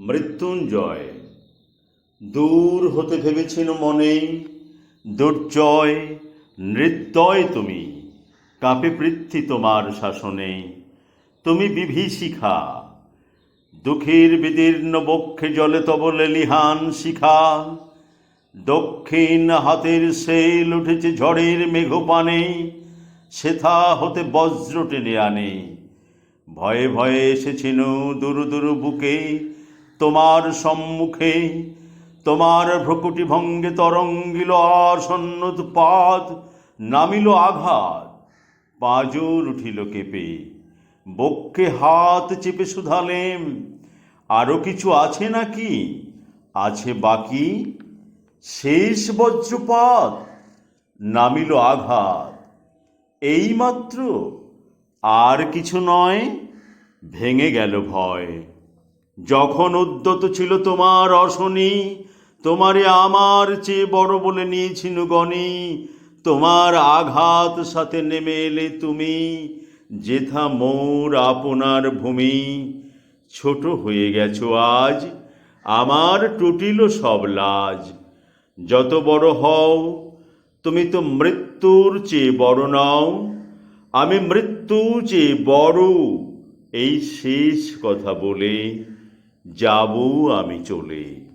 মৃত্যুঞ্জয়। দূর হতে ভেবেছিল মনে, দুর্জয়, নৃত্যয় তুমি, কাঁপে পৃথ্বী তোমার শাসনে, তুমি বিভীষিখা। দুঃখের বিদীর্ণ বক্ষে জলে তব লেলিহান শিখা। দক্ষিণ হাতের সেল উঠেছে ঝড়ের মেঘপানে, সেথা হতে বজ্র টেনে আনে। ভয়ে ভয়ে এসেছিল দুরু দুরু বুকে তোমার সম্মুখে তোমার ভ্রকুটি ভঙ্গে তরঙ্গিল পাদ নামিল আঘাত। পাজর উঠিল কেঁপে বক্ষে হাত চেপে শুধালেম। আরও কিছু আছে নাকি? আছে বাকি? শেষ বজ্রপাত নামিল আঘাত। এইমাত্র আর কিছু নয়, ভেঙে গেল ভয়। যখন উদ্যত ছিল তোমার অশনি, তোমারে আমার চেয়ে বড় বলে নিয়েছিল গণি তোমার আঘাত সাথে নেমে এলে তুমি, যেথা মোর আপনার ভূমি। ছোট হয়ে গেছো আজ, আমার টুটিল সব লাজ। যত বড় হও, তুমি তো মৃত্যুর চেয়ে বড় নাও। আমি মৃত্যু চেয়ে বড়, এই শেষ কথা বলে যাব আমি চলে।